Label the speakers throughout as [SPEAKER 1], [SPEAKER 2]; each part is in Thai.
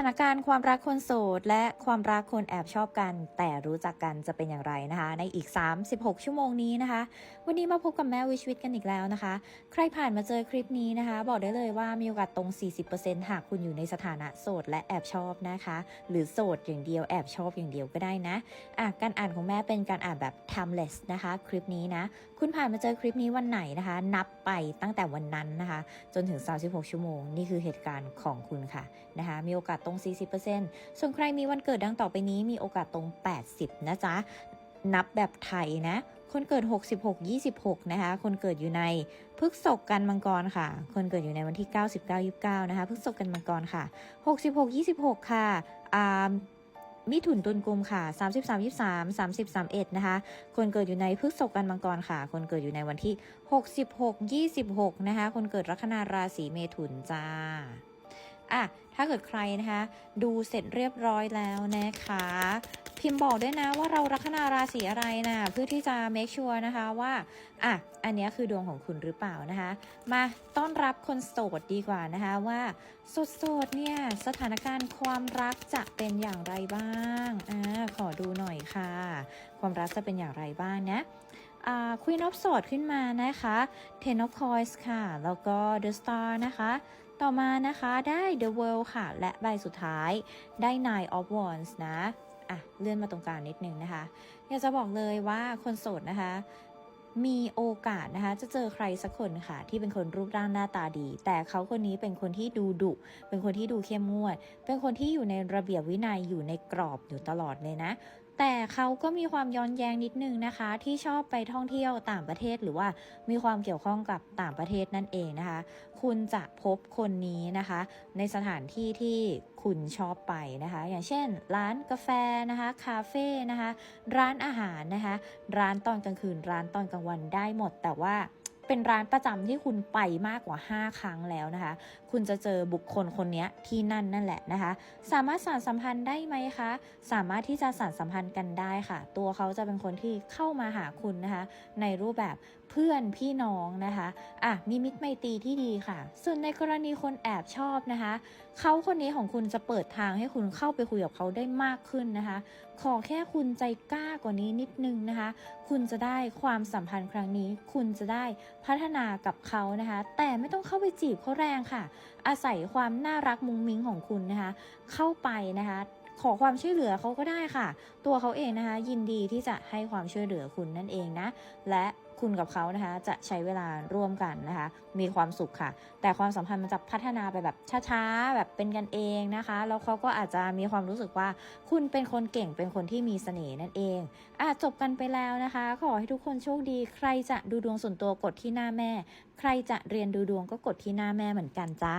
[SPEAKER 1] านการณ์ความรักคนโสด และความรักคนแอบชอบกัน แต่รู้จักกันจะเป็นอย่างไรนะคะ ในอีก 36 ชั่วโมงนี้นะคะ วันนี้มาพบกับแม่วิชวิตกันอีกแล้วนะคะ ใครผ่านมาเจอคลิปนี้นะคะ บอกได้เลยว่ามีโอกาสตรง 40%หากคุณอยู่ในสถานะโสด และแอบชอบนะคะ หรือโสดอย่างเดียวแอบชอบอย่างเดียวก็ได้นะอะการอ่านของแม่เป็นการอ่านแบบ timeless นะคะ คลิปนี้นะ คุณผ่านมาเจอคลิปนี้วันไหนนะคะ นับไปตั้งแต่วันนั้นนะคะ จนถึง 36 ชั่วโมง นี่คือเหตุการณ์ของคุณค่ะนะคะมีโอกาสตรง40%ส่วนใครมีวันเกิดดังต่อไปนี้มีโอกาสตรง 80 นะจ๊ะ นับแบบไทยนะ คนเกิด 66 26 นะคะ คนเกิดอยู่ในพฤกษกกันมังกรค่ะ คนเกิดอยู่ในวันที่ 99 29 นะคะพฤกษกกันมังกรค่ะ 66 26 ค่ะอ่ามิถุนตุลกุมค่ะ 33 23 30 31 นะคะ คนเกิดอยู่ในพฤษภกันมังกรค่ะ คนเกิดอยู่ในวันที่ 66 26 นะคะ คนเกิดลัคนาราศีเมถุนจ้า อะ ถ้าเกิดใครนะคะ ดูเสร็จเรียบร้อยแล้วนะคะ พิมพ์บอกด้วยนะว่าเราลัคนาราศีอะไรนะเพื่อที่จะ make sure นะคะว่าอะอันนี้คือดวงของคุณหรือเปล่านะคะ มาต้อนรับคนโสดดีกว่านะคะว่าโสดๆเนี่ยสถานการณ์ความรักจะเป็นอย่างไรบ้างอ่าขอดูหน่อยค่ะ ความรักจะเป็นอย่างไรบ้างนะอ่า Queen of Swords ขึ้นมานะคะ Ten of Coins ค่ะ แล้วก็ The Star นะคะ ต่อมานะคะได้ The World ค่ะ และใบสุดท้ายได้ Nine of Wands นะอะเลื่อนมาตรงกลางนิดนึงนะคะ อยากจะบอกเลยว่าคนโสดนะคะมีโอกาสนะคะ จะเจอใครสักคนค่ะ ที่เป็นคนรูปร่างหน้าตาดี แต่เขาคนนี้เป็นคนที่ดูดุ เป็นคนที่ดูเข้มงวด เป็นคนที่อยู่ในระเบียบวินัยอยู่ในกรอบอยู่ตลอดเลยนะ แต่เขาก็มีความย้อนแย้งนิดนึงนะคะ ที่ชอบไปท่องเที่ยวต่างประเทศหรือว่ามีความเกี่ยวข้องกับต่างประเทศนั่นเองนะคะ คุณจะพบคนนี้นะคะ ในสถานที่ที่คุณชอบไปนะคะ อย่างเช่น ร้านกาแฟนะคะคาเฟ่นะคะ ร้านอาหารนะคะ ร้านตอนกลางคืน ร้านตอนกลางวันได้หมดแต่ว่าเป็นร้านประจำที่คุณไปมากกว่า 5 ครั้งแล้วนะคะ คุณจะเจอบุคคลคนนี้ที่นั่นนั่นแหละนะคะ สามารถสานสัมพันธ์ได้ไหมคะ สามารถที่จะสานสัมพันธ์กันได้ค่ะ ตัวเขาจะเป็นคนที่เข้ามาหาคุณนะคะ ในรูปแบบเพื่อนพี่น้องนะคะอะมีมิตรไมตรีที่ดีค่ะ ส่วนในกรณีคนแอบชอบนะคะเขาคนนี้ของคุณจะเปิดทางให้คุณเข้าไปคุยกับเขาได้มากขึ้นนะคะ ขอแค่คุณใจกล้ากว่านี้นิดนึงนะคะ คุณจะได้ความสัมพันธ์ครั้งนี้ คุณจะได้พัฒนากับเขานะคะ แต่ไม่ต้องเข้าไปจีบเขาแรงค่ะอาศัยความน่ารักมุ้งมิ้งของคุณนะคะ เข้าไปนะคะ ขอความช่วยเหลือเขาก็ได้ค่ะ ตัวเขาเองนะคะ ยินดีที่จะให้ความช่วยเหลือคุณนั่นเองนะ และ คุณกับเขานะคะ จะใช้เวลาร่วมกันนะคะ มีความสุขค่ะ แต่ความสัมพันธ์มันจะพัฒนาไปแบบช้าๆ แบบเป็นกันเองนะคะ แล้วเขาก็อาจจะมีความรู้สึกว่าคุณเป็นคนเก่ง เป็นคนที่มีเสน่ห์นั่นเองอะจบกันไปแล้วนะคะ ขอให้ทุกคนโชคดี ใครจะดูดวงส่วนตัวกดที่หน้าแม่ ใครจะเรียนดูดวงก็กดที่หน้าแม่เหมือนกันจ้า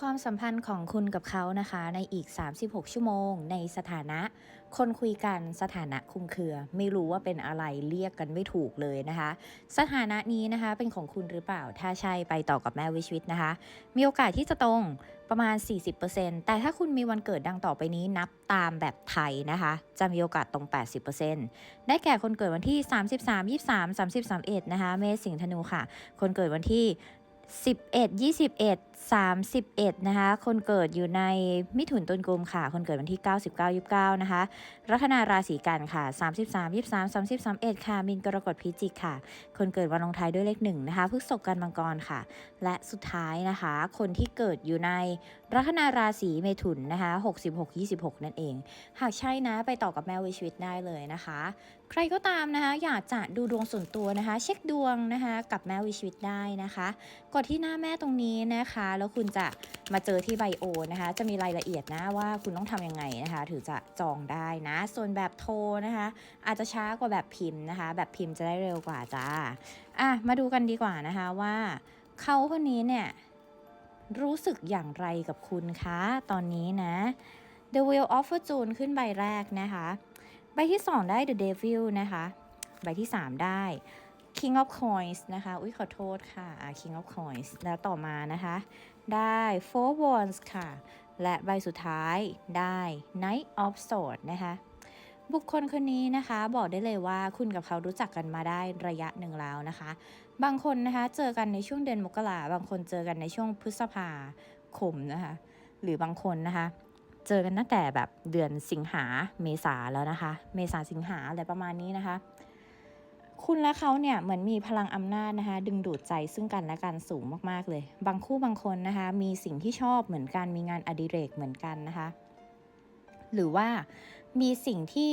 [SPEAKER 1] ความสัมพันธ์ของคุณกับเขานะคะในอีก 36 ชั่วโมง ในสถานะ คนคุยกันสถานะคุมเครือ ไม่รู้ว่าเป็นอะไรเรียกกันไม่ถูกเลยนะคะ สถานะนี้นะคะเป็นของคุณหรือเปล่า ถ้าใช่ไปต่อกับแม่วิชวิตนะคะ มีโอกาสที่จะตรงประมาณ 40%แต่ถ้าคุณมีวันเกิดดังต่อไปนี้นับตามแบบไทยนะคะ จะมีโอกาสตรง 80%ได้แก่คนเกิดวันที่ 33 23 30 31นะคะ เมษสิงห์ธนูค่ะ คนเกิดวันที่11 21 31 นะคะ คนเกิดอยู่ในมิถุนตุลกุมค่ะ คนเกิดวันที่ 99 29 นะคะ ลัคนาราศีกันค่ะ 33 23 30 31 ค่ะมินกรกฎพิจิกค่ะ คนเกิดวันลงท้ายด้วยเลขหนึ่งนะคะพฤษภกันมังกรค่ะ และสุดท้ายนะคะ คนที่เกิดอยู่ในลัคนาราศีเมถุนนะคะ 66 26 นั่นเอง หากใช่นะไปต่อกับแมววิชีวิตได้เลยนะคะ ใครก็ตามนะคะ อยากจะดูดวงส่วนตัวนะคะ เช็คดวงนะคะ กับแมววิชีวิตได้นะคะ กดที่หน้าแม่ตรงนี้นะคะแล้วคุณจะมาเจอที่ไบโอนะคะ จะมีรายละเอียดนะว่าคุณต้องทำยังไงนะคะถึงจะจองได้นะ ส่วนแบบโทรนะคะ อาจจะช้ากว่าแบบพิมพ์นะคะ แบบพิมพ์จะได้เร็วกว่าจ้าอะมาดูกันดีกว่านะคะว่าเขาคนนี้เนี่ยรู้สึกอย่างไรกับคุณคะตอนนี้นะ The Wheel of Fortune ขึ้นใบแรกนะคะ ใบที่ 2 ได้ The Devil นะคะ ใบที่ 3 ได้ King of Coins นะคะ อุ้ยขอโทษค่ะ King of Coins แล้วต่อมานะคะ ได้ Four Wands ค่ะ และใบสุดท้ายได้ Knight of Swords นะคะบุคคลคนนี้นะคะบอกได้เลยว่าคุณกับเขารู้จักกันมาได้ระยะหนึ่งแล้วนะคะ บางคนนะคะเจอกันในช่วงเดือนมกราบางคนเจอกันในช่วงพฤษภาคมนะคะ หรือบางคนนะคะ เจอกันตั้งแต่แบบเดือนสิงหาเมษาแล้วนะคะ เมษาสิงหาอะไรประมาณนี้นะคะ คุณและเขาเนี่ยเหมือนมีพลังอำนาจนะคะ ดึงดูดใจซึ่งกันและกันสูงมากๆเลย บางคู่บางคนนะคะ มีสิ่งที่ชอบเหมือนกันมีงานอดิเรกเหมือนกันนะคะ หรือว่ามีสิ่งที่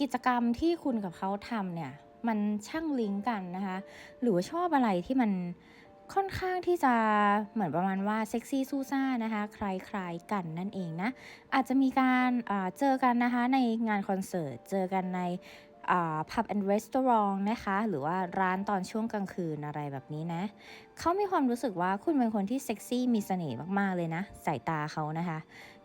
[SPEAKER 1] กิจกรรมที่คุณกับเขาทำเนี่ย มันช่างลิงก์กันนะคะ หรือว่าชอบอะไรที่มันค่อนข้างที่จะเหมือนประมาณว่าเซ็กซี่ซูซ่านะคะคล้ายๆกันนั่นเองนะ อาจจะมีการเจอกันนะคะในงานคอนเสิร์ต เจอกันใน พับแอนด์รีสตอรองนะคะ หรือว่าร้านตอนช่วงกลางคืนอะไรแบบนี้นะ เขามีความรู้สึกว่าคุณเป็นคนที่เซ็กซี่มีเสน่ห์มากๆเลยนะ สายตาเขานะคะ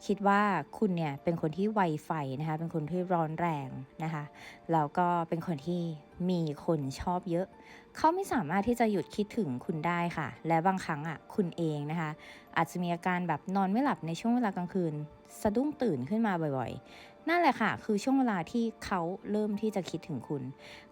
[SPEAKER 1] คิดว่าคุณเนี่ยเป็นคนที่ไวไฟนะคะ เป็นคนที่ร้อนแรงนะคะ แล้วก็เป็นคนที่ มีคนชอบเยอะ เขาไม่สามารถที่จะหยุดคิดถึงคุณได้ค่ะ และบางครั้งอะคุณเองนะคะ อาจจะมีอาการแบบนอนไม่หลับในช่วงเวลากลางคืน สะดุ้งตื่นขึ้นมาบ่อยๆ นั่นแหละค่ะ คือช่วงเวลาที่เขาเริ่มที่จะคิดถึงคุณ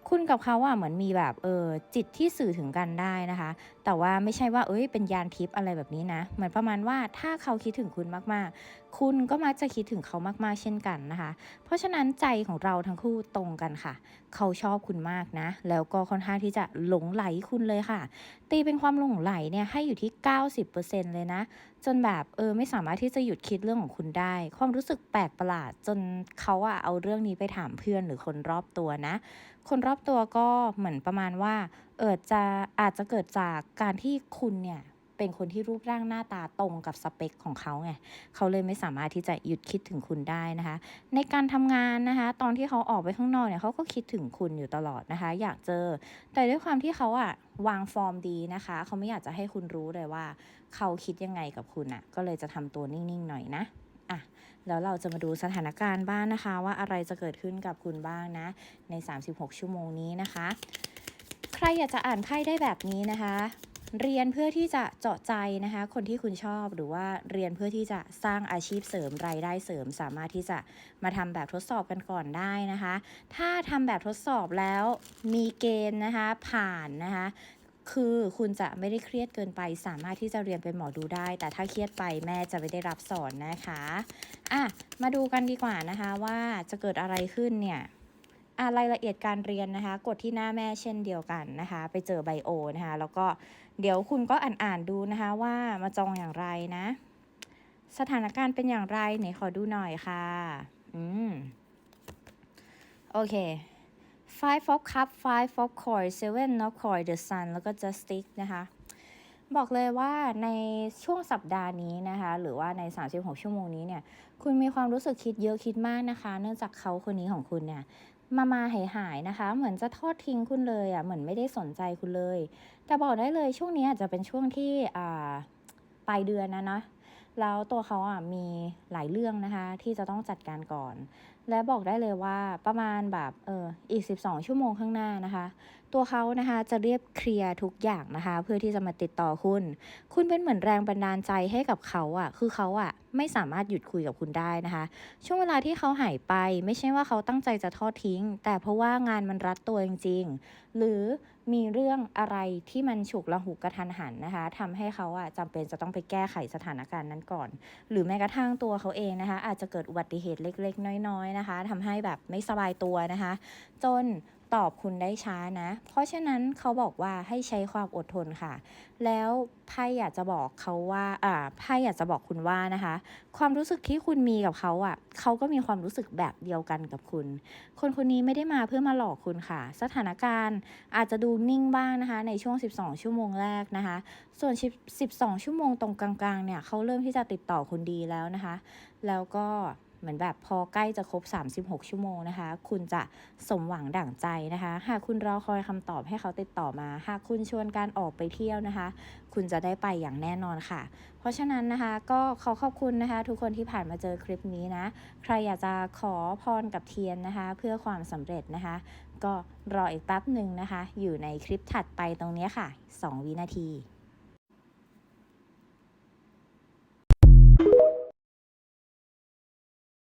[SPEAKER 1] คุณกับเขาอะเหมือนมีแบบเออจิตที่สื่อถึงกันได้นะคะ แต่ว่าไม่ใช่ว่าเอ้ยเป็นยานทิพย์อะไรแบบนี้นะเหมือนประมาณว่าถ้าเขาคิดถึงคุณมากๆ คุณก็มักจะคิดถึงเขามากๆ เช่นกันนะคะ เพราะฉะนั้นใจของเราทั้งคู่ตรงกันค่ะ เขาชอบคุณมากนะ แล้วก็ค่อนข้างที่จะหลงไหลคุณเลยค่ะ ตีเป็นความหลงไหลเนี่ยให้อยู่ที่ 90%เลยนะ จนแบบเออไม่สามารถที่จะหยุดคิดเรื่องของคุณได้ ความรู้สึกแปลกประหลาดจนเขาอะเอาเรื่องนี้ไปถามเพื่อนหรือคนรอบตัวนะ คนรอบตัวก็เหมือนประมาณว่า เออจะอาจจะเกิดจากการที่คุณเนี่ยเป็นคนที่รูปร่างหน้าตาตรงกับสเปคของเขาไง เขาเลยไม่สามารถที่จะหยุดคิดถึงคุณได้นะคะ ในการทำงานนะคะ ตอนที่เขาออกไปข้างนอกเนี่ยเขาก็คิดถึงคุณอยู่ตลอดนะคะ อยากเจอ แต่ด้วยความที่เขาอะวางฟอร์มดีนะคะ เขาไม่อยากจะให้คุณรู้เลยว่า เขาคิดยังไงกับคุณอะก็เลยจะทำตัวนิ่งๆหน่อยนะ อะแล้วเราจะมาดูสถานการณ์บ้างนะคะ ว่าอะไรจะเกิดขึ้นกับคุณบ้างนะ ใน 36 ชั่วโมงนี้นะคะ ใครอยากจะอ่านไพ่ได้แบบนี้นะคะ เรียนเพื่อที่จะเจาะใจนะคะ คนที่คุณชอบหรือว่าเรียนเพื่อที่จะสร้างอาชีพเสริมรายได้เสริม สามารถที่จะมาทำแบบทดสอบกันก่อนได้นะคะ ถ้าทำแบบทดสอบแล้วมีเกณฑ์นะคะ ผ่านนะคะ คือคุณจะไม่ได้เครียดเกินไป สามารถที่จะเรียนเป็นหมอดูได้ แต่ถ้าเครียดไปแม่จะไม่ได้รับสอนนะคะอะมาดูกันดีกว่านะคะว่าจะเกิดอะไรขึ้นเนี่ยอ่ารายละเอียดการเรียนนะคะ กดที่หน้าแม่เช่นเดียวกันนะคะ ไปเจอไบโอนะคะ แล้วก็เดี๋ยวคุณก็อ่านๆดูนะคะว่ามาจองอย่างไรนะ สถานการณ์เป็นอย่างไรไหนขอดูหน่อยค่ะ อืม โอเค five of cup five of coin seven of coin the sun แล้วก็ justice นะคะ บอกเลยว่าในช่วงสัปดาห์นี้นะคะ หรือว่าใน 36 ชั่วโมงนี้เนี่ย คุณมีความรู้สึกคิดเยอะคิดมากนะคะ เนื่องจากเขาคนนี้ของคุณเนี่ยมามาหายหายนะคะ เหมือนจะทอดทิ้งคุณเลยอะ เหมือนไม่ได้สนใจคุณเลย แต่บอกได้เลยช่วงนี้อาจจะเป็นช่วงที่อ่าปลายเดือนนะนะแล้วตัวเขาอะมีหลายเรื่องนะคะ ที่จะต้องจัดการก่อน และบอกได้เลยว่าประมาณแบบเอออีก 12 ชั่วโมงข้างหน้านะคะ ตัวเขานะคะจะเรียบเคลียร์ทุกอย่างนะคะ เพื่อที่จะมาติดต่อคุณ คุณเป็นเหมือนแรงบันดาลใจให้กับเขาอะ คือเขาอะไม่สามารถหยุดคุยกับคุณได้นะคะ ช่วงเวลาที่เขาหายไป ไม่ใช่ว่าเขาตั้งใจจะทอดทิ้ง แต่เพราะว่างานมันรัดตัวจริงๆ หรือมีเรื่องอะไรที่มันฉุกละหุกกระทันหันนะคะทำให้เขาอะจำเป็นจะต้องไปแก้ไขสถานการณ์นั้นก่อน หรือแม้กระทั่งตัวเขาเองนะคะ อาจจะเกิดอุบัติเหตุเล็ก ๆ น้อยๆนะคะทำให้แบบไม่สบายตัวนะคะ จนตอบคุณได้ช้านะ เพราะฉะนั้นเขาบอกว่าให้ใช้ความอดทนค่ะ แล้วไพ่อยากจะบอกเขาว่าอ่าไพ่อยากจะบอกคุณว่านะคะ ความรู้สึกที่คุณมีกับเขาอะเขาก็มีความรู้สึกแบบเดียวกันกับคุณ คนคนนี้ไม่ได้มาเพื่อมาหลอกคุณค่ะ สถานการณ์อาจจะดูนิ่งบ้างนะคะ ในช่วง 12 ชั่วโมงแรกนะคะ ส่วน 12 ชั่วโมงตรงกลางๆเนี่ยเขาเริ่มที่จะติดต่อคุณดีแล้วนะคะ แล้วก็ เหมือนแบบพอใกล้จะครบ 36 ชั่วโมงนะคะ คุณจะสมหวังดั่งใจนะคะ หากคุณรอคอยคำตอบให้เขาติดต่อมา หากคุณชวนการออกไปเที่ยวนะคะ คุณจะได้ไปอย่างแน่นอนค่ะ เพราะฉะนั้นนะคะก็ขอขอบคุณนะคะ ทุกคนที่ผ่านมาเจอคลิปนี้นะ ใครอยากจะขอพรกับเทียนนะคะ เพื่อความสำเร็จนะคะ ก็รออีกแป๊บหนึ่งนะคะ อยู่ในคลิปถัดไปตรงนี้ค่ะ 2 วินาที